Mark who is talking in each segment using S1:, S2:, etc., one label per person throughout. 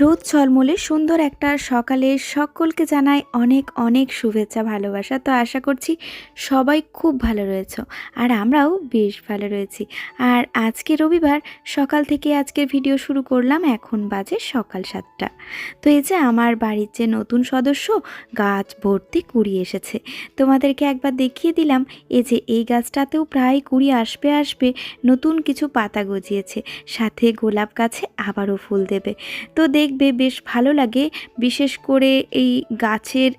S1: রোদ ঝলমলে সুন্দর একটা সকালে সকলকে জানাই অনেক অনেক শুভেচ্ছা, ভালোবাসা। তো আশা করছি সবাই খুব ভালো রয়েছে আর আমরাও বেশ ভালো রয়েছি। আর আজকে রবিবার, সকাল থেকে আজকের ভিডিও শুরু করলাম এখন বাজে সকাল সাতটা। তো এই যে আমার বাড়ির যে নতুন সদস্য, গাছ ভর্তি কুড়ি এসেছে। তোমাদেরকে একবার দেখিয়ে দিলাম, এই যে এই গাছটাতেও প্রায় কুড়ি আসবে আসবে, নতুন কিছু পাতা গজিয়েছে। সাথে গোলাপ গাছে আবারও ফুল দেবে। তো দেখবে বেশ ভালো লাগে। বিশেষ করে এই গাছের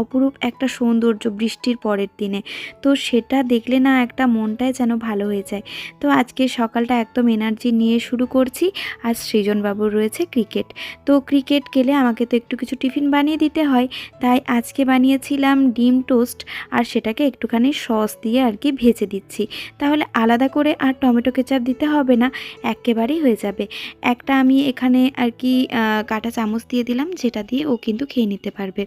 S1: অপরূপ একটা সৌন্দর্য বৃষ্টির পরের দিনে। তো সেটা দেখলে না একটা মনটাই যেন ভালো হয়ে যায়। তো আজকে সকালটা একদম এনার্জি নিয়ে শুরু করছি। আর সৃজনবাবুর রয়েছে ক্রিকেট তো ক্রিকেট গেলে আমাকে তো একটু কিছু টিফিন বানিয়ে দিতে হয়। তাই আজকে বানিয়েছিলাম ডিম টোস্ট। আর সেটাকে একটুখানি সস দিয়ে আর কি ভেজে দিচ্ছি। তাহলে আলাদা করে আর টমেটো কেচাপ দিতে হবে না, একেবারেই হয়ে যাবে। একটা আমি এখানে আর কি কাঁটা চামচ দিয়ে দিলাম। যেটা দিয়ে ও কিন্তু খেয়ে নিতে পারবে।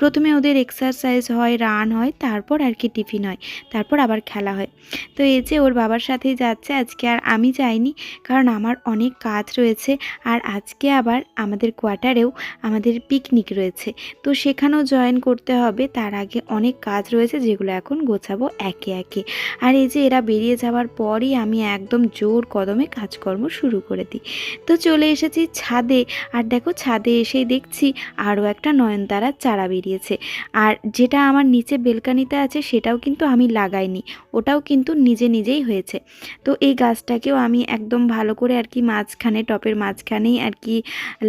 S1: প্রথমে ওদের এক্সারসাইজ হয় রান হয়, তারপর আর কি টিফিন হয়, তারপর আবার খেলা হয়। তো এই যে ওর বাবার সাথেই যাচ্ছে, আজকে আর আমি যাইনি, কারণ আমার অনেক কাজ রয়েছে, আর আজকে আবার আমাদের কোয়ার্টারেও আমাদের পিকনিক রয়েছে। তো সেখানেও জয়েন করতে হবে, তার আগে অনেক কাজ রয়েছে, যেগুলো এখন গোছাবো একে একে। আর এই যে এরা বেরিয়ে যাওয়ার পরই আমি একদম জোর কদমে কাজকর্ম শুরু করে দিই। তো চলে এসেছি ছাদে, আর দেখো ছাদে এসেই দেখছি আরও একটা নয়নতারার চারা বেরিয়েছে। আর যেটা আমার নিচে বেলকানিতে আছে সেটাও কিন্তু আমি লাগাইনি, ওটাও কিন্তু নিজে নিজেই হয়েছে। তো এই গাছটাকেও আমি একদম ভালো করে আর কি মাঝখানে, টপের মাঝখানেই আর কি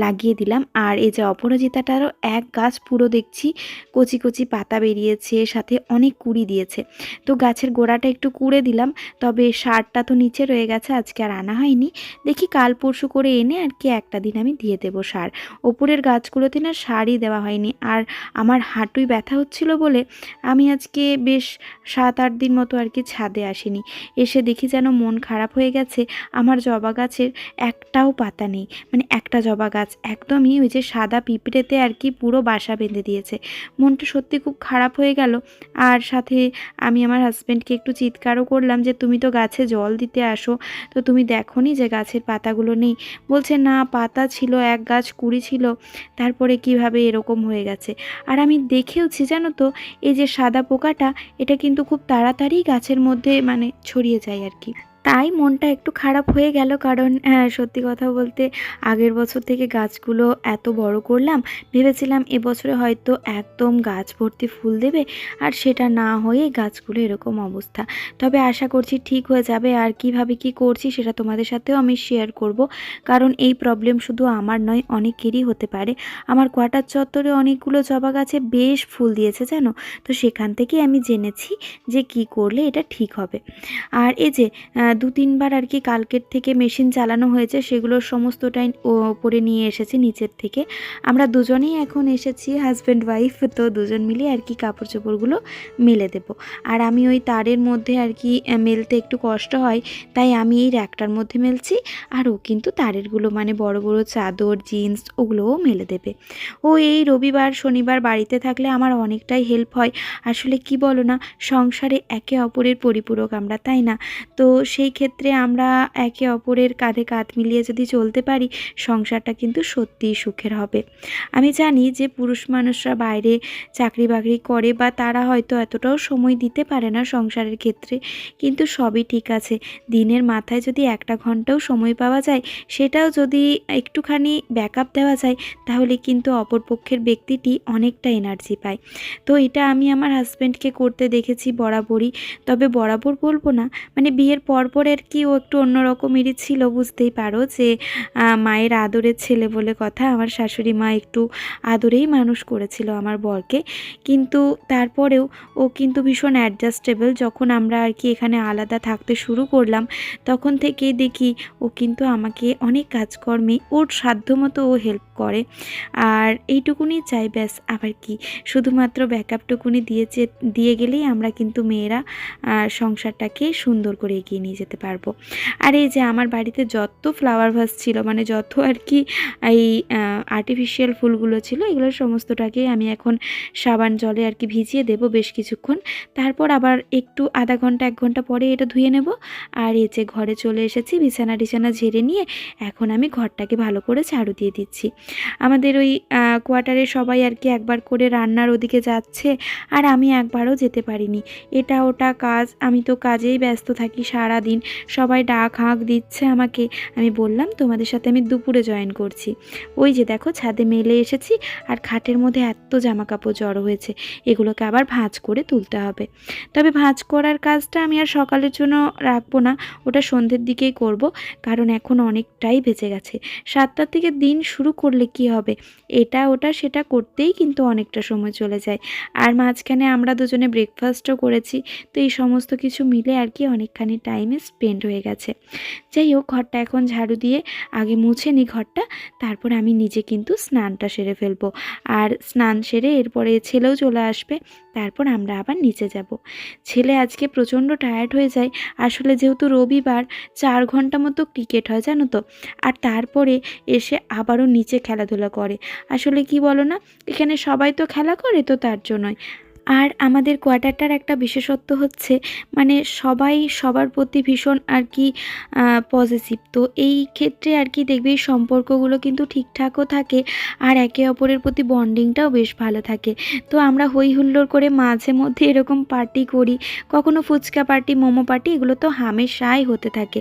S1: লাগিয়ে দিলাম। আর এই যে অপরাজিতাটারও এক গাছ পুরো দেখছি, কচি কচি পাতা বেরিয়েছে, সাথে অনেক কুড়ি দিয়েছে। তো গাছের গোড়াটা একটু কুড়ে দিলাম, তবে সারটা তো নিচে রয়ে গেছে, আজকে আর আনা হয়নি। দেখি কাল পরশু করে এনে আর কি একটা দিন আমি দিয়ে দেবো সার। ওপরের গাছগুলোতে না সারই দেওয়া হয়নি, আর আমার হাঁটুই ব্যথা হচ্ছিল বলে আমি আজকে বেশ সাত, আট দিন মতো আর কি ছাদে আসিনি। এসে দেখি যেন মন খারাপ হয়ে গেছে। আমার জবা গাছের একটাও পাতা নেই। মানে একটা জবা গাছ একদমই ওই যে সাদা পিঁপড়েতে আর কি পুরো বাসা বেঁধে দিয়েছে। মনটা সত্যি খুব খারাপ হয়ে গেল। আর সাথে আমি আমার হাজব্যান্ডকে একটু চিৎকারও করলাম যে, তুমি তো গাছে জল দিতে আসো, তো তুমি দেখোনি যে গাছের পাতাগুলো নেই? বলছে, না, পাতা ছিল, এক গাছ কুড়ি ছিল। তারপরে কীভাবে এরকম হয়ে গেছে? আর আমি দেখেওছি, জানো তো? এই যে সাদা পোকাটা, এটা কিন্তু খুব তাড়াতাড়ি গাছের মধ্যে মানে ছড়িয়ে যায় আর কি। তাই মনটা একটু খারাপ হয়ে গেল কারণ হ্যাঁ, সত্যি কথা বলতে আগের বছর থেকে গাছগুলো এত বড় করলাম ভেবেছিলাম এবছরে হয়তো একদম গাছ ভর্তি ফুল দেবে আর সেটা না হয়ে গাছগুলো এরকম অবস্থা। তবে আশা করছি ঠিক হয়ে যাবে আর কীভাবে কি করছি সেটা তোমাদের সাথেও আমি শেয়ার করব কারণ এই প্রবলেম শুধু আমার নয় অনেকেরই হতে পারে। আমার কোয়াটার চত্বরে অনেকগুলো জবা গাছে বেশ ফুল দিয়েছে জানো? তো সেখান থেকেই আমি জেনেছি যে কি করলে এটা ঠিক হবে। আর এই যে দু তিনবার আর কি কালকের থেকে মেশিন চালানো হয়েছে সেগুলোর সমস্তটাই ওপরে নিয়ে এসেছি নিচের থেকে। আমরা দুজনেই এখন এসেছি হাজব্যান্ড ওয়াইফ তো দুজন মিলে আর কি কাপড় চোপড়গুলো মেলে দেব। আর আমি ওই তারের মধ্যে আর কি মেলতে একটু কষ্ট হয়, তাই আমি এই র্যাকটার মধ্যে মেলছি, আর ও কিন্তু তারেরগুলো মানে বড় বড় চাদর জিন্স ওগুলোও মেলে দেবে। ও এই রবিবার, শনিবার বাড়িতে থাকলে আমার অনেকটাই হেল্প হয়। আসলে কি বলো না, সংসারে একে অপরের পরিপূরক আমরা, তাই না? তো সেই ক্ষেত্রে আমরা একে অপরের কাঁধে কাঁধ মিলিয়ে যদি চলতে পারি, সংসারটা কিন্তু সত্যিই সুখের হবে। আমি জানি যে পুরুষ মানুষরা বাইরে চাকরি বাকরি করে বা তারা হয়তো এতটাও সময় দিতে পারে না সংসারের ক্ষেত্রে, কিন্তু সবই ঠিক আছে। দিনের মাথায় যদি একটা ঘন্টাও সময় পাওয়া যায়, সেটাও যদি একটুখানি ব্যাকআপ দেওয়া যায়, তাহলে কিন্তু অপরপক্ষের ব্যক্তিটি অনেকটা এনার্জি পায়। তো এটা আমি আমার হাজব্যান্ডকে করতে দেখেছি বরাবরই। তবে বরাবর বলব না মানে বিয়ের পরপর আর কি ও একটু অন্যরকমেরই ছিল বুঝতেই পারো যে মায়ের আদরের ছেলে বলে কথা আমার শাশুড়ি মা একটু আদরেই মানুষ করেছিল আমার বরকে। কিন্তু তারপরেও ও কিন্তু ভীষণ অ্যাডজাস্টেবল যখন আমরা আর কি এখানে আলাদা থাকতে শুরু করলাম, তখন থেকেই দেখি ও কিন্তু আমাকে অনেক কাজকর্মে ওর সাধ্যমতো ও হেল্প করে। আর এইটুকুনি চাই, ব্যাস, আবার কি? শুধুমাত্র ব্যাকআপটুকুনি দিয়েছে, দিয়ে গেলেই আমরা কিন্তু মেয়েরা সংসারটাকে সুন্দর করে এগিয়ে নিয়ে যেতে পারব। আর এই যে আমার বাড়িতে যত ফ্লাওয়ার ভাস ছিল মানে যত আর কি এই আর্টিফিশিয়াল ফুলগুলো ছিল, এগুলো সমস্তটাকেই আমি এখন সাবান জলে আর কি ভিজিয়ে দেবো বেশ কিছুক্ষণ। তারপর আবার একটু আধা ঘণ্টা, এক ঘণ্টা পরে এটা ধুয়ে নেব। আর এই যে ঘরে চলে এসেছি বিছানা টিছানা ঝেড়ে নিয়ে এখন আমি ঘরটাকে ভালো করে ঝাড়ু দিয়ে দিচ্ছি। আমাদের ওই কোয়ার্টারে সবাই আর কি একবার করে রান্নার ওদিকে যাচ্ছে আর আমি একবারও যেতে পারিনি। এটা ওটা কাজ, আমি তো কাজেই ব্যস্ত থাকি সারা দিন সবাই ডাক হাঁক দিচ্ছে আমাকে। আমি বললাম, তোমাদের সাথে আমি দুপুরে জয়েন করছি। ওই যে দেখো ছাদে মেলে এসেছি আর খাটের মধ্যে এত জামা কাপড় জড়ো হয়েছে। এগুলোকে আবার ভাঁজ করে তুলতে হবে। তবে ভাঁজ করার কাজটা আমি আর সকালের জন্য রাখব না, ওটা সন্ধ্যের দিকেই করব, কারণ এখন অনেকটাই বেঁচে গেছে। সাতটার থেকে দিন শুরু করলে কি হবে? এটা, ওটা, সেটা করতেই কিন্তু অনেকটা সময় চলে যায়। আর মাঝখানে আমরা দুজনে ব্রেকফাস্টও করেছি, তো এই সমস্ত কিছু মিলে আর কি অনেকখানি টাইমে স্পেন্ড হয়ে গেছে। যাই হোক, ঘরটা এখন ঝাড়ু দিয়ে আগে মুছে নিই ঘরটা, তারপর আমি নিজে কিন্তু স্নানটা সেরে ফেলব। আর স্নান সেরে এরপরে ছেলেও চলে আসবে, তারপর আমরা আবার নিচে যাব। ছেলে আজকে প্রচণ্ড টায়ার্ড হয়ে যায়। আসলে যেহেতু রবিবার, চার ঘণ্টা মতো ক্রিকেট হয়, জানো তো? আর তারপরে এসে আবারও নিচে খেলাধুলা করে। আসলে কি বলো না এখানে সবাই তো খেলা করে তো তার জন্যই। আর আমাদের কোয়ার্টারটার একটা বিশেষত্ব হচ্ছে মানে সবাই সবার প্রতি ভীষণ আর কি পজিটিভ তো এই ক্ষেত্রে আর কি দেখবে এই সম্পর্কগুলো কিন্তু ঠিকঠাকও থাকে আর একে অপরের প্রতি বন্ডিংটাও বেশ ভালো থাকে। তো আমরা হই হুল্লোড় করে মাঝে মধ্যে এরকম পার্টি করি, কখনো ফুচকা পার্টি মোমো পার্টি এগুলো তো হামেশাই হতে থাকে।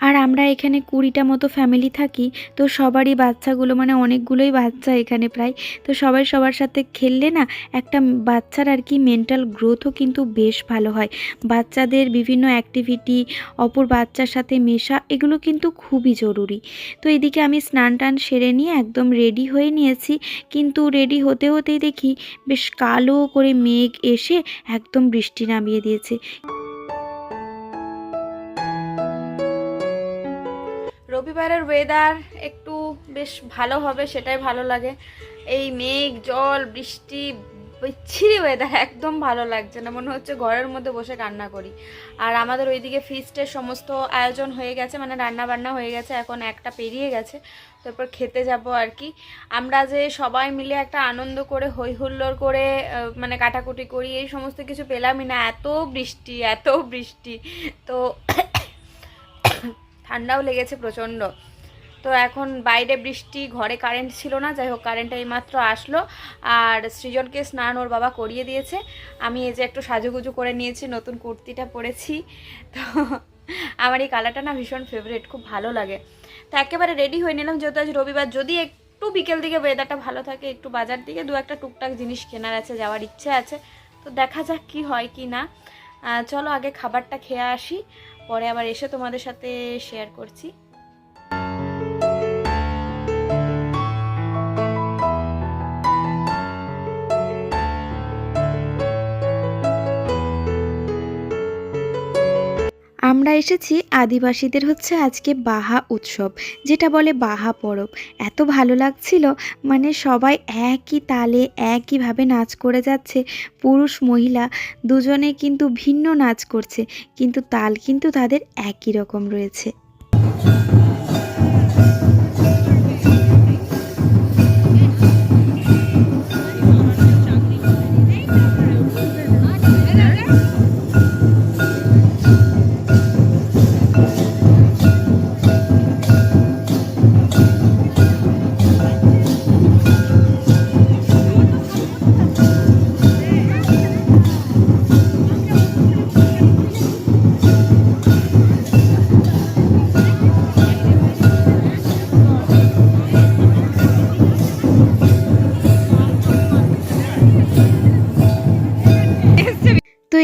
S1: আর আমরা এখানে কুড়িটা মতো ফ্যামিলি থাকি, তো সবারই বাচ্চাগুলো মানে অনেকগুলোই বাচ্চা এখানে প্রায়। তো সবাই সবার সাথে খেললে না, একটা বাচ্চার আর কি মেন্টাল গ্রোথও কিন্তু বেশ ভালো হয়। বাচ্চাদের বিভিন্ন অ্যাক্টিভিটি অপর বাচ্চার সাথে মেশা, এগুলো কিন্তু খুবই জরুরি। তো এদিকে আমি স্নান টান সেরে নিয়ে একদম রেডি হয়ে নিয়েছি। কিন্তু রেডি হতে হতেই দেখি, বেশ কালো করে মেঘ এসে একদম বৃষ্টি নামিয়ে দিয়েছে।
S2: রবিবারের ওয়েদার একটু বেশ ভালো হবে, সেটাই ভালো লাগে। এই মেঘ, জল, বৃষ্টি, বিচ্ছিরি ওয়েদার একদম ভালো লাগছে না। মনে হচ্ছে ঘরের মধ্যে বসে রান্না করি। আর আমাদের ওইদিকে ফিস্টের সমস্ত আয়োজন হয়ে গেছে মানে রান্না বান্না হয়ে গেছে, এখন একটা পেরিয়ে গেছে। তারপর খেতে যাব আর কি। আমরা যে সবাই মিলে একটা আনন্দ করে হই হুল্লোড় করে মানে কাটাকুটি করি, এই সমস্ত কিছু পেলামই না। এত বৃষ্টি এত বৃষ্টি। তো ঠান্ডাও লেগেছে প্রচণ্ড। তো এখন বাইরে বৃষ্টি, ঘরে কারেন্ট ছিল না, যাই হোক কারেন্টটা এইমাত্র আসলো। আর সৃজনকে স্নান ওর বাবা করিয়ে দিয়েছে। আমি এই যে একটু সাজুগুজু করে নিয়েছি, নতুন কুর্তিটা পরেছি। তো আমার এই কালারটা না ভীষণ ফেভারিট খুব ভালো লাগে। তো একেবারে রেডি হয়ে নিলাম, যেহেতু আজ রবিবার। যদি একটু বিকেল দিকে ওয়েদারটা ভালো থাকে, একটু বাজার দিকে দু একটা টুকটাক জিনিস কেনার আছে, যাওয়ার ইচ্ছে আছে। তো দেখা যাক কি হয় কি না। চলো আগে খাবারটা খেয়ে আসি। পরে আবার এসে তোমাদের সাথে শেয়ার করছি।
S1: আমরা এসেছি আদিবাসীদের হচ্ছে আজকে বাহা উৎসব, যেটা বলে বাহা পরব। এত ভালো লাগছিল মানে সবাই একই তালে একইভাবে নাচ করে যাচ্ছে, পুরুষ মহিলা দুজনে কিন্তু ভিন্ন নাচ করছে, কিন্তু তাল কিন্তু তাদের একই রকম রয়েছে।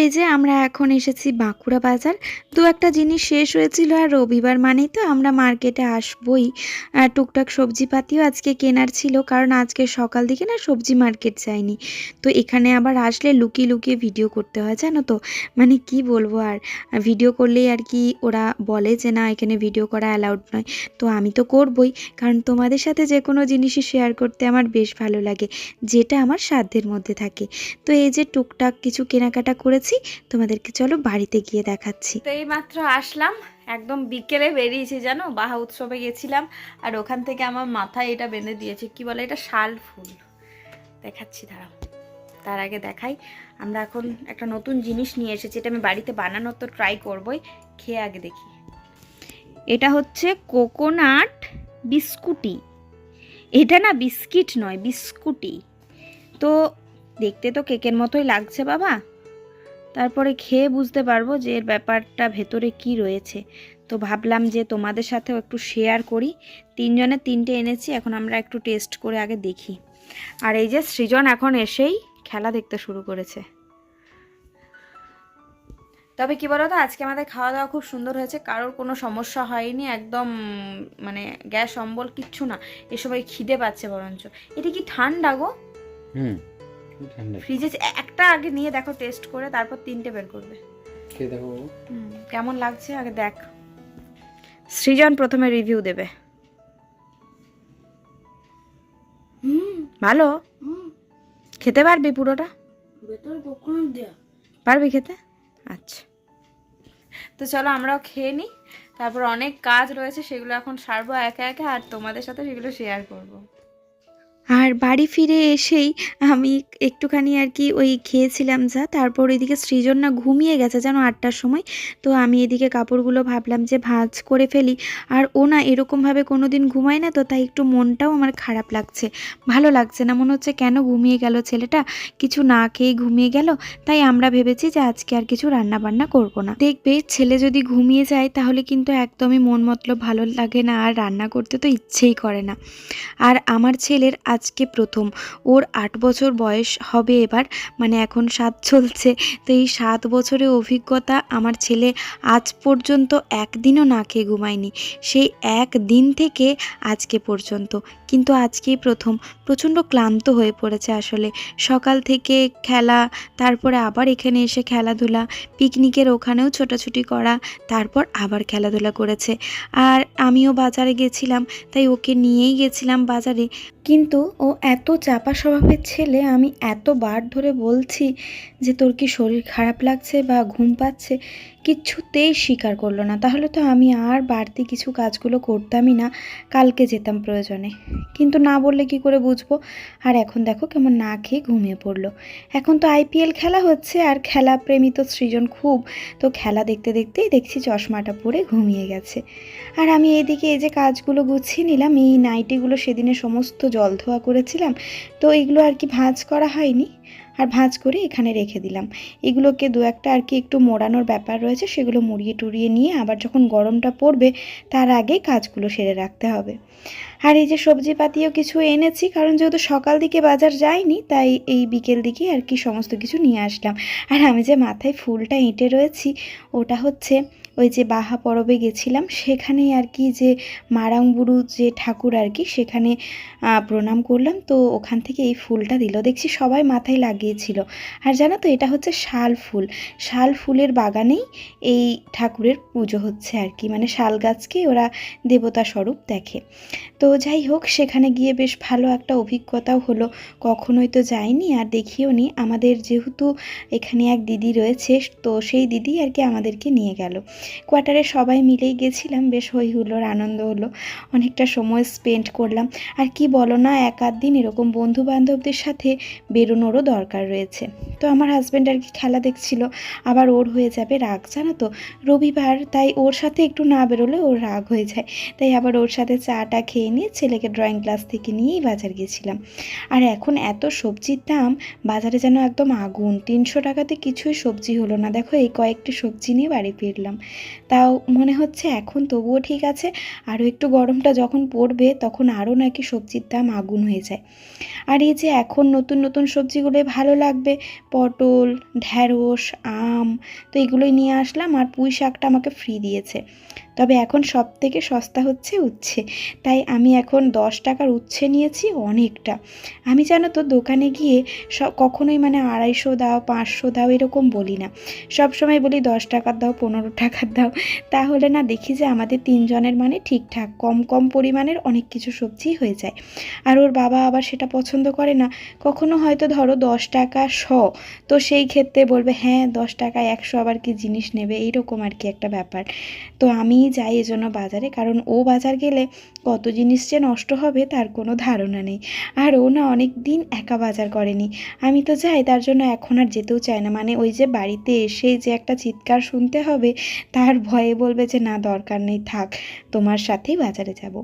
S1: এই যে আমরা এখন এসেছি বাঁকুড়া বাজার। দু একটা জিনিস শেষ হয়েছিল আর রবিবার মানেই তো আমরা মার্কেটে আসবই। আর টুকটাক সবজিপাতিও আজকে কেনার ছিল, কারণ আজকে সকাল দিকে না সবজি মার্কেট যায়নি। তো এখানে আবার আসলে লুকিয়ে লুকিয়ে ভিডিও করতে হয়, জানো তো? মানে কি বলব আর? ভিডিও করলেই আর কি ওরা বলে যে, না, এখানে ভিডিও করা অ্যালাউড নয়। তো আমি তো করবই, কারণ তোমাদের সাথে যে কোনো জিনিসই শেয়ার করতে আমার বেশ ভালো লাগে, যেটা আমার সাধ্যের মধ্যে থাকে। তো এই যে টুকটাক কিছু কেনাকাটা করেছি তোমাদেরকে চলো বাড়িতে গিয়ে দেখাচ্ছি।
S2: তো এই মাত্র আসলাম, একদম বিকেলে বেরিয়েছি জানো, বাহা উৎসবে গেছিলাম, আর ওখান থেকে আমার মাথায় এটা বেঁধে দিয়েছে, কি বলে এটা, শাল ফুল। দেখাচ্ছি, দাঁড়াও, তার আগে দেখাই। আমরা এখন একটা নতুন জিনিস নিয়ে এসেছি, এটা আমি বাড়িতে বানানোর তো ট্রাই করবই, খেয়ে আগে দেখি। এটা হচ্ছে কোকোনাট বিস্কুটি।
S1: এটা না বিস্কিট নয়, বিস্কুটি। তো দেখতে তো কেকের মতোই লাগছে বাবা। তারপরে খেয়ে বুঝতে পারব যে এর ব্যাপারটা ভেতরে কি রয়েছে। তো ভাবলাম যে তোমাদের সাথেও একটু শেয়ার করি। তিনজনে তিনটে এনেছি, এখন আমরা একটু টেস্ট করে আগে দেখি। আর এই যে সৃজন এখন এসেই খেলা দেখতে শুরু করেছে। তবে কি বলতো, আজকে আমাদের খাওয়া দাওয়া খুব সুন্দর হয়েছে, কারোর কোনো সমস্যা হয়নি, একদম মানে গ্যাস, অম্বল, কিচ্ছু না। এ সবাই খিদে পাচ্ছে বরঞ্চ। এটা কি ঠান্ডা গো?
S3: হুম।
S1: ফ্রিজে একটা আগে নিয়ে দেখো টেস্ট করে তারপর তিনটে বের করবে।
S3: খেয়ে দেখো
S1: হুম, কেমন লাগছে? আগে দেখ। সৃজন প্রথমে রিভিউ দেবে। ভালো? খেতে পারবি পুরোটা?
S4: ভেতর কোকোনাট দেয়া।
S1: পারবি খেতে? আচ্ছা। তো চলো আমরাও খেয়ে নিই তারপর অনেক কাজ রয়েছে সেগুলো এখন সারবো একা একা আর তোমাদের সাথে সেগুলো শেয়ার করব। আর বাড়ি ফিরে এসেই আমি একটুখানি আর কি ওই খেয়েছিলাম যা, তারপর এদিকে সৃজন না ঘুমিয়ে গেছে যেন আটটার সময়। তো আমি এদিকে কাপড়গুলো ভাবলাম যে ভাঁজ করে ফেলি। আর ও না এরকমভাবে কোনো দিন ঘুমায় না তো, তাই একটু মনটাও আমার খারাপ লাগছে। ভালো লাগছে না, মনে হচ্ছে কেন ঘুমিয়ে গেল ছেলেটা? কিছু না খেয়ে ঘুমিয়ে গেল। তাই আমরা ভেবেছি যে আজকে আর কিছু রান্না বান্না করব না। দেখবে ছেলে যদি ঘুমিয়ে যায় তাহলে কিন্তু একদমই মন মতলব ভালো লাগে না, আর রান্না করতে তো ইচ্ছেই করে না। আর আমার ছেলের আজকে প্রথম। ওর আট বছর বয়স হবে এবার মানে এখন সাত চলছে। তো এই সাত বছরের অভিজ্ঞতা আমার ছেলে আজ পর্যন্ত একদিনও না খেয়ে ঘুমায়নি। সেই এক দিন থেকে আজকে পর্যন্ত। কিন্তু আজকেই প্রথম। প্রচণ্ড ক্লান্ত হয়ে পড়েছে আসলে। সকাল থেকে খেলা, তারপরে আবার এখানে এসে খেলাধুলা, পিকনিকের ওখানেও ছোটাছুটি করা, তারপর আবার খেলাধুলা করেছে। আর আমিও বাজারে গেছিলাম, তাই ওকে নিয়েই গেছিলাম বাজারে। কিন্তু ও এত চাপা স্বভাবের ছেলে, আমি এতবার ধরে বলছি যে তোর কি শরীর খারাপ লাগছে বা ঘুম পাচ্ছে? কিচ্ছুতেই স্বীকার করল না। তাহলে তো আমি আর বাড়তি কিছু কাজগুলো করতামই না, কালকে যেতাম প্রয়োজনে। কিন্তু না বললে কি করে বুঝব? আর এখন দেখো কেমন না খেয়ে ঘুমিয়ে পড়ল। এখন তো আইপিএল খেলা হচ্ছে, আর খেলা প্রেমী তো সৃজন খুব। তো খেলা দেখতে দেখতেই দেখছি চশমাটা পরে ঘুমিয়ে গেছে। আর আমি এইদিকে এই যে কাজগুলো গুছিয়ে নিলাম, এই নাইটিগুলো সেদিনে সমস্ত জল ধোয়া করেছিলাম। তো এগুলো আর কি ভাঁজ করা হয়নি? আর ভাঁজ করে এখানে রেখে দিলাম। এগুলোকে দু একটা আর কি একটু মোড়ানোর ব্যাপার রয়েছে, সেগুলো মুড়িয়ে টুড়িয়ে নিয়ে আবার যখন গরমটা পড়বে, তার আগে কাজগুলো সেরে রাখতে হবে। আর এই যে সবজিপাতিও কিছু এনেছি, কারণ যেহেতু সকাল দিকে বাজার যায়নি, তাই এই বিকেল দিকে আর কি সমস্ত কিছু নিয়ে আসলাম। আর আমি যে মাথায় ফুলটা এঁটে রয়েছি, ওটা হচ্ছে ওই যে বাহা পরবে গেছিলাম, সেখানেই আর কি যে মারাংবুরু যে ঠাকুর আর কি, সেখানে প্রণাম করলাম। তো ওখান থেকে এই ফুলটা দিল। দেখছি সবাই মাথায় লাগিয়েছিল। আর জানো তো, এটা হচ্ছে শাল ফুল। শাল ফুলের বাগানেই এই ঠাকুরের পুজো হচ্ছে আর কি। মানে শাল গাছকে ওরা দেবতা স্বরূপ দেখে। তো যাই হোক, সেখানে গিয়ে বেশ ভালো একটা অভিজ্ঞতাও হলো। কখনোই তো যাইনি, আর দেখিও নি। আমাদের যেহেতু এখানে এক দিদি রয়েছে, তো সেই দিদি আর কি আমাদেরকে নিয়ে গেল। কোয়ার্টারে সবাই মিলেই গেছিলাম, বেশ হই হুল্লোড় আনন্দ হলো, অনেকটা সময় স্পেন্ড করলাম। আর কি বলো না এক আধ দিন এরকম বন্ধু বান্ধবদের সাথে বেরোনোরও দরকার রয়েছে। তো আমার হাজব্যান্ড আর কি খেলা দেখছিল, আবার ওর হয়ে যাবে রাগ, জানো তো? রবিবার, তাই ওর সাথে একটু না বেরোলে ওর রাগ হয়ে যায়। তাই আবার ওর সাথে চাটা খেয়ে নিয়ে ছেলেকে ড্রয়িং ক্লাস থেকে নিয়েই বাজার গেছিলাম। আর এখন এত সবজির দাম, বাজারে যেন একদম আগুন। তিনশো টাকাতে কিছুই সবজি হলো না। দেখো, এই কয়েকটি সবজি নিয়ে বাড়ি ফিরলাম। তাও মনে হচ্ছে এখন তবুও ঠিক আছে। আরও একটু গরমটা যখন পড়বে তখন আরও নাকি সবজির দাম আগুন হয়ে যায়। আর এই যে এখন নতুন নতুন সবজিগুলো ভালো লাগবে, পটল, ঢ্যাঁড়স, আম, তো এগুলোই নিয়ে আসলাম আর পুঁই শাকটা আমাকে ফ্রি দিয়েছে। তবে এখন সব থেকে সস্তা হচ্ছে উচ্ছে। তাই আমি এখন দশ টাকার উচ্ছে নিয়েছি অনেকটা। আমি জানো তো, দোকানে গিয়ে কখনোই মানে আড়াইশো দাও, পাঁচশো দাও এরকম বলি না। সব সময় বলি দশ টাকার দাও, পনেরো টাকার দাও। তাহলে না দেখি যে আমাদের তিনজনের মানে ঠিকঠাক, কম কম পরিমাণের অনেক কিছু সবজি হয়ে যায়। আর ওর বাবা আবার সেটা পছন্দ করে না। কখনো হয়তো ধরো দশ টাকা শ, তো সেই ক্ষেত্রে বলবে হ্যাঁ দশ টাকা একশো আবার কি জিনিস নেবে? এইরকম আর কি একটা ব্যাপার। তো আমি নিয়েই যাই এজন্য বাজারে, কারণ ও বাজার গেলে কত জিনিস যে নষ্ট হবে তার কোনো ধারণা নেই। আর ও না অনেক দিন একা বাজার করেনি। আমি তো যাই, তার জন্য এখন আর যেতেও চায় না। মানে ওই যে বাড়িতে এসে যে একটা চিৎকার শুনতে হবে, তার ভয়ে বলবে যে, না, দরকার নেই, থাক, তোমার সাথেই বাজারে যাব।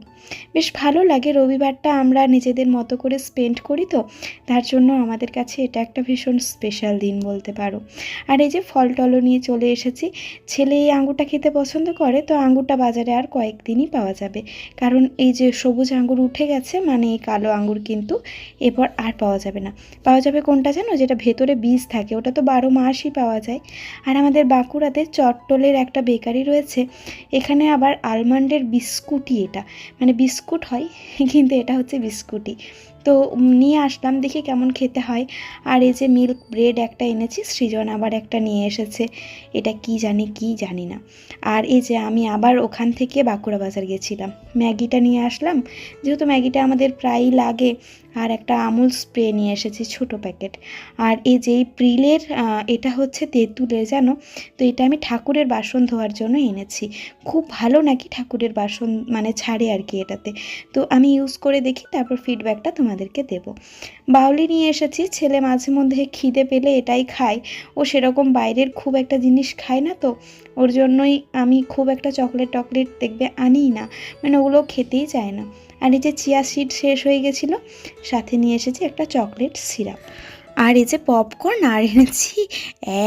S1: বেশ ভালো লাগে রবিবারটা আমরা নিজেদের মতো করে স্পেন্ড করি তো, তার জন্য আমাদের কাছে এটা একটা ভীষণ স্পেশাল দিন বলতে পারো। আর এই যে ফল টলও নিয়ে চলে এসেছি, ছেলে এই আঙুরটা খেতে পছন্দ করে, তো আঙুরটা বাজারে আর কয়েকদিনই পাওয়া যাবে। কারণ এই যে সবুজ আঙুর উঠে গেছে মানে এই কালো আঙ্গুর কিন্তু এরপর আর পাওয়া যাবে না। পাওয়া যাবে কোনটা জানো? যেটা ভেতরে বীজ থাকে, ওটা তো বারো মাসই পাওয়া যায়। আর আমাদের বাঁকুড়াতে চট্টলের একটা বেকারি রয়েছে, এখানে আবার আলমন্ডের বিস্কুটই এটা। মানে বিস্কুট হয়, কিন্তু এটা হচ্ছে বিস্কুটই। তো নিয়ে আসলাম দেখি কেমন খেতে হয়। আর এই যে মিল্ক ব্রেড একটা এনেছি, সৃজন আবার একটা নিয়ে এসেছে। এটা কি জানি কি জানি না। আর এই যে আমি আবার ওখান থেকে বাঁকুড়া বাজার গেছিলাম। ম্যাগিটা নিয়ে আসলাম। যেহেতু ম্যাগিটা আমাদের প্রায়ই লাগে, আর একটা আমুল স্প্রে নিয়ে এসেছি ছোট প্যাকেট আর এই যে প্রিলের এটা হচ্ছে তেঁতুলের, জানো? তো এটা আমি ঠাকুরের বাসন ধোয়ার জন্য এনেছি। খুব ভালো নাকি ঠাকুরের বাসন মানে ছাড়ে আর কি এটাতে। তো আমি ইউজ করে দেখি, তারপর ফিডব্যাকটা তোমাদেরকে দেব। বাউলি নিয়ে এসেছি, ছেলে মাঝে মধ্যে খিদে পেলে এটাই খায়। ও সেরকম বাইরের খুব একটা জিনিস খায় না তো, ওর জন্যই আমি খুব একটা চকলেট টকলেট দেখবে আনিই না মানে ওগুলো খেতেই চায় না। আর এই যে চিয়া সিড শেষ হয়ে গেছিল, সাথে নিয়ে এসেছি একটা চকলেট সিরাপ। আর এই যে পপকর্ন আর এনেছি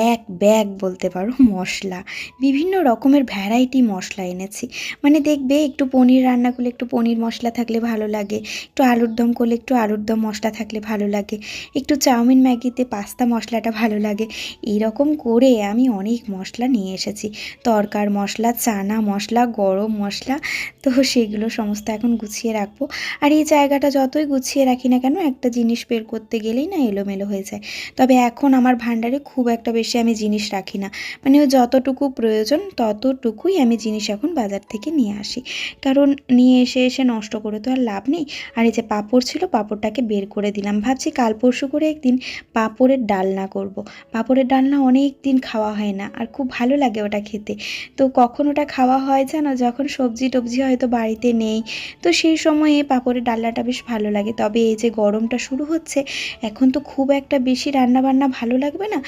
S1: এক ব্যাগ বলতে পারো মশলা। বিভিন্ন রকমের ভ্যারাইটি মশলা এনেছি। মানে দেখবে একটু পনির রান্না করলে একটু পনির মশলা থাকলে ভালো লাগে, একটু আলুর দম করলে একটু আলুর দম মশলা থাকলে ভালো লাগে, একটু চাউমিন ম্যাগিতে পাস্তা মশলাটা ভালো লাগে এইরকম করে আমি অনেক মশলা নিয়ে এসেছি। তরকার মশলা, চানা মশলা, গরম মশলা, তো সেগুলো সমস্ত এখন গুছিয়ে রাখব। আর এই জায়গাটা যতই গুছিয়ে রাখি না কেন, একটা জিনিস বের করতে গেলেই না এলোমেলো হয়ে যায়। তবে এখন আমার ভাণ্ডারে খুব একটা বেশি আমি জিনিস রাখি না। মানে যতটুকু প্রয়োজন ততটুকুই আমি জিনিস এখন বাজার থেকে নিয়ে আসি। কারণ নিয়ে এসে এসে নষ্ট করে তো আর লাভ নেই। আর এই যে পাঁপড় ছিল, পাঁপড়টাকে বের করে দিলাম। ভাবছি কাল পরশু করে একদিন পাঁপড়ের ডালনা করব। পাঁপড়ের ডালনা অনেক দিন খাওয়া হয় না। আর খুব ভালো লাগে ওটা খেতে। তো কখন ওটা খাওয়া হয় জানো? যখন সবজি টবজি হয়তো বাড়িতে নেই। তো সেই সময়ে পাঁপড়ের ডালনাটা বেশ ভালো লাগে। তবে এই যে গরমটা শুরু হচ্ছে, এখন তো খুব একটা বেশি রান্না বান্না ভালো লাগবে না?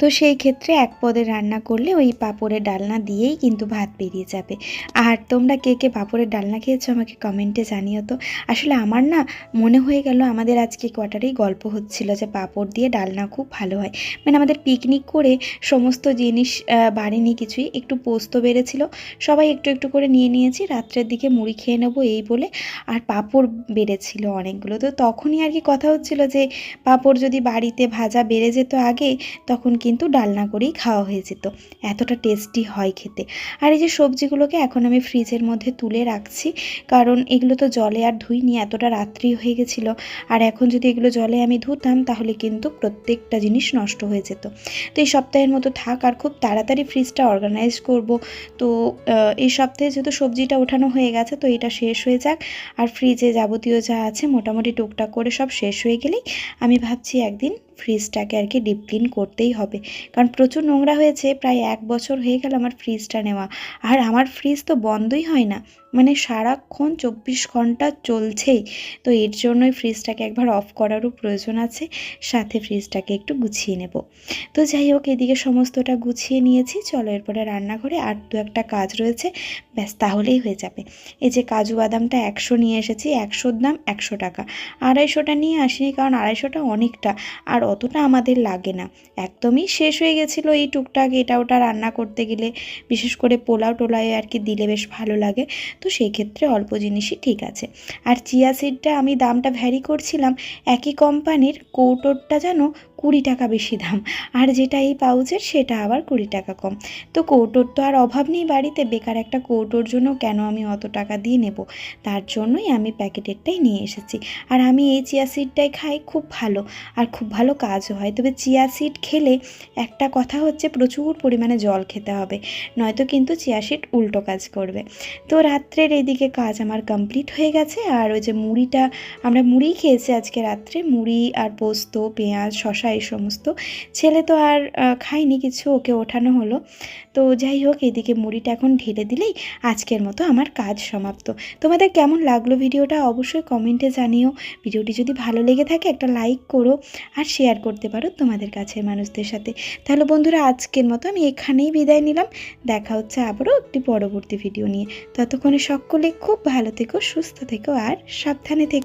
S1: তো সেই ক্ষেত্রে এক পদে রান্না করলে ওই পাঁপড়ের ডালনা দিয়েই কিন্তু ভাত বেরিয়ে যাবে। আর তোমরা কে কে পাঁপড়ের ডালনা খেয়েছো আমাকে কমেন্টে জানিও তো। আসলে আমার না মনে হয়ে গেল আমাদের আজকে কোয়ার্টারেই গল্প হচ্ছিল যে পাঁপড় দিয়ে ডালনা খুব ভালো হয়। মানে আমাদের পিকনিক করে সমস্ত জিনিস বাড়েনি কিছুই একটু পোস্ত বেড়েছিল, সবাই একটু একটু করে নিয়ে নিয়েছি, রাত্রের দিকে মুড়ি খেয়ে নেব এই বলে আর পাঁপড় বেড়েছিল অনেকগুলো। তো তখনই আর কি কথা হচ্ছিল যে পাঁপড় যদি বাড়িতে ভাজা বেড়ে যেত আগে, তখন কিন্তু ডালনা করেই খাওয়া হয়ে যেত। এতটা টেস্টি হয় খেতে। আর এই যে সবজিগুলোকে এখন আমি ফ্রিজের মধ্যে তুলে রাখছি, কারণ এগুলো তো জলে আর ধুইনি, এতটা রাত্রি হয়ে গেছিল। আর এখন যদি এগুলো জলে আমি ধুতাম, তাহলে কিন্তু প্রত্যেকটা জিনিস নষ্ট হয়ে যেত। তো এই সপ্তাহের মতো থাক, আর খুব তাড়াতাড়ি ফ্রিজটা অর্গানাইজ করব। তো এই সপ্তাহে যেহেতু সবজিটা ওঠানো হয়ে গেছে, তো এটা শেষ হয়ে যাক। আর ফ্রিজে যাবতীয় যা আছে, মোটামুটি টুকটাক করে সব শেষ হয়ে গেলেই আমি ভাবছি একদিন ফ্রিজটাকে আর কি ডিপ ক্লিন করতেই হবে। কারণ প্রচুর নোংরা হয়েছে, প্রায় এক বছর হয়ে গেল আমার ফ্রিজটা নেওয়া। আর আমার ফ্রিজ তো বন্ধই হয় না। মানে সারাক্ষণ চব্বিশ ঘণ্টা চলছেই। তো এর জন্যই ফ্রিজটাকে একবার অফ করারও প্রয়োজন আছে, সাথে ফ্রিজটাকে একটু গুছিয়ে নেব। তো যাই হোক, এদিকে সমস্তটা গুছিয়ে নিয়েছি। চলো এরপরে রান্নাঘরে আর দু একটা কাজ রয়েছে, ব্যাস তাহলেই হয়ে যাবে। এই যে কাজু বাদামটা একশো নিয়ে এসেছি, একশোর দাম একশো টাকা। আড়াইশোটা নিয়ে আসিনি কারণ আড়াইশোটা অনেকটা, আর অতটা আমাদের লাগে না। একদমই শেষ হয়ে গেছিল এই টুকটাক এটা ওটা রান্না করতে গেলে, বিশেষ করে পোলাও টোলায় আর কি দিলে বেশ ভালো লাগে। তো সেই ক্ষেত্রে অল্প জিনিসই ঠিক আছে। আর চিয়া সিডটা আমি দামটা ভ্যারি করছিলাম, একই কোম্পানির কৌটোরটা যেন কুড়ি টাকা বেশি দাম। আর যেটা এই পাউচের, সেটা আবার কুড়ি টাকা কম। তো কৌটোর তো আর অভাব নেই বাড়িতে। বেকার একটা কৌটোর জন্য কেন আমি অত টাকা দিয়ে নেব? তার জন্যই আমি প্যাকেটেরটাই নিয়ে এসেছি। আর আমি এই চিয়া সিডটাই খাই, খুব ভালো। আর খুব ভালো কাজও হয়। তবে চিয়া সিড খেলে একটা কথা হচ্ছে, প্রচুর পরিমাণে জল খেতে হবে। নয়তো কিন্তু চিয়া সিড উল্টো কাজ করবে। তো রাত্রের এইদিকে কাজ আমার কমপ্লিট হয়ে গেছে। আর ওই যে মুড়িটা, আমরা মুড়ি খেয়েছি আজকে রাত্রে। মুড়ি আর পোস্ত, পেঁয়াজ শশা শসা এই সমস্ত। ছেলে তো আর খায়নি, কিছু ওকে ওঠানো হলো। তো যাই হোক, এদিকে মুড়িটা এখন ঢেলে দিলেই আজকের মতো আমার কাজ সমাপ্ত। তোমাদের কেমন লাগল ভিডিওটা অবশ্যই কমেন্টে জানিও। ভিডিওটি যদি ভালো লেগে থাকে, একটা লাইক করো আর শেয়ার করতে পারো তোমাদের কাছের মানুষদের সাথে। তাহলে বন্ধুরা, আজকের মতো আমি এখানেই বিদায় নিলাম। দেখা হচ্ছে আবারও একটি পরবর্তী ভিডিও নিয়ে। ততক্ষণে সকলে খুব ভালো থেকো, সুস্থ থেকো আর সাবধানে থেকো।